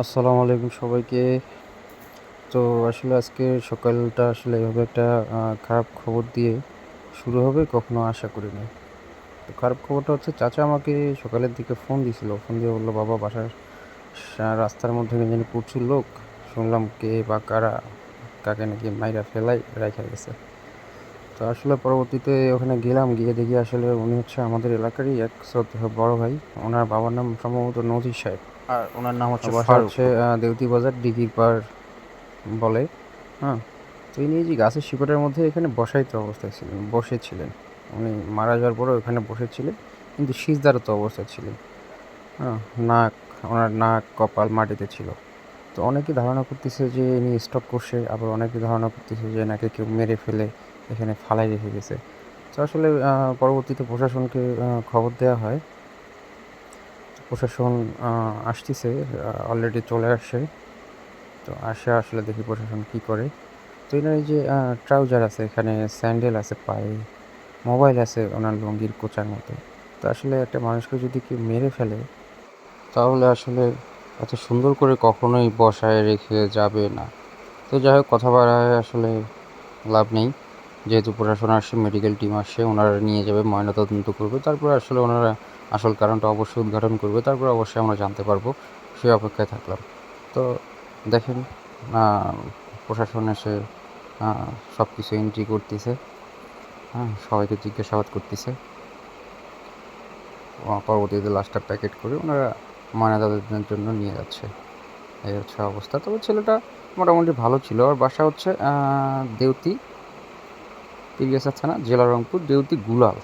আসসালামু আলাইকুম সবাইকে। তো আসলে আজকে সকালটা আসলে এভাবে একটা খারাপ খবর দিয়ে শুরু হবে কখনো আশা করিনি তো খারাপ খবরটা হচ্ছে চাচা আমাকে সকালের দিকে ফোন দিছিল ফোন দিয়ে বলল, বাবা, বাসার রাস্তার মধ্যে জানি প্রচুর লোক। শুনলাম কে বা কারা, কাকে নাকি মাইরা ফেলাই রাখা গেছে। তো আসলে পরবর্তীতে ওখানে গেলাম গিয়ে দেখি আসলে উনি হচ্ছে আমাদের এলাকারই এক বড় ভাই। ওনার বাবার নাম সম্ভবত নজির সাহেব। আর ওনার নাম হচ্ছে বাসা হচ্ছে দেউতি বাজার দিঘির পার বলে। হ্যাঁ তো ইনি এই যে গাছের শিকড়ের মধ্যে এখানে বসাইত অবস্থায় ছিলেন বসেছিলেন। উনি মারা যাওয়ার পরে ওখানে বসেছিলেন কিন্তু শীষদারত অবস্থায় ছিলেন। হ্যাঁ নাক ওনার নাক কপাল মাটিতে ছিল। তো অনেকে ধারণা করতেছে যে ইনি স্টক করছে আবার অনেকে ধারণা করতেছে যে নাকি কেউ মেরে ফেলে। এখানে ফালাই রেখে গেছে। তো আসলে পরবর্তীতে প্রশাসনকে খবর দেওয়া হয়। প্রশাসন আসতেছে অলরেডি চলে আসছে। তো আসে, আসলে দেখি প্রশাসন কি করে। তো এনার এই যে ট্রাউজার আছে, এখানে স্যান্ডেল আছে, পায়ে মোবাইল আছে, ওনার লুঙ্গির কোচার মতো। তো আসলে একটা মানুষকে যদি কেউ মেরে ফেলে, তাহলে আসলে এত সুন্দর করে কখনোই বসায় রেখে যাবে না। তো যাই হোক, কথা বাড়ায় আসলে লাভ নেই। যেহেতু প্রশাসন আসছে মেডিকেল টিম আসছে, ওনারা নিয়ে যাবে, ময়নাতদন্ত করবে। তারপরে আসলে ওনারা আসল কারণটা অবশ্যই উদ্ঘাটন করবে। তারপরে অবশ্যই আমরা জানতে পারব। সেই অপেক্ষায় থাকলাম। তো দেখেন প্রশাসন এসে সব কিছু এন্ট্রি করতেছে। হ্যাঁ সবাইকে জিজ্ঞাসাবাদ করতেছে। পরবর্তীতে লাস্টটা প্যাকেট করে ওনারা ময়নাতদন্তের জন্য নিয়ে যাচ্ছে। এই হচ্ছে অবস্থা। তবে ছেলেটা মোটামুটি ভালো ছিল। আর বাসা হচ্ছে দেউতি। তিরিয়াসা থানা জেলা রংপুর দেউতি গুলাল।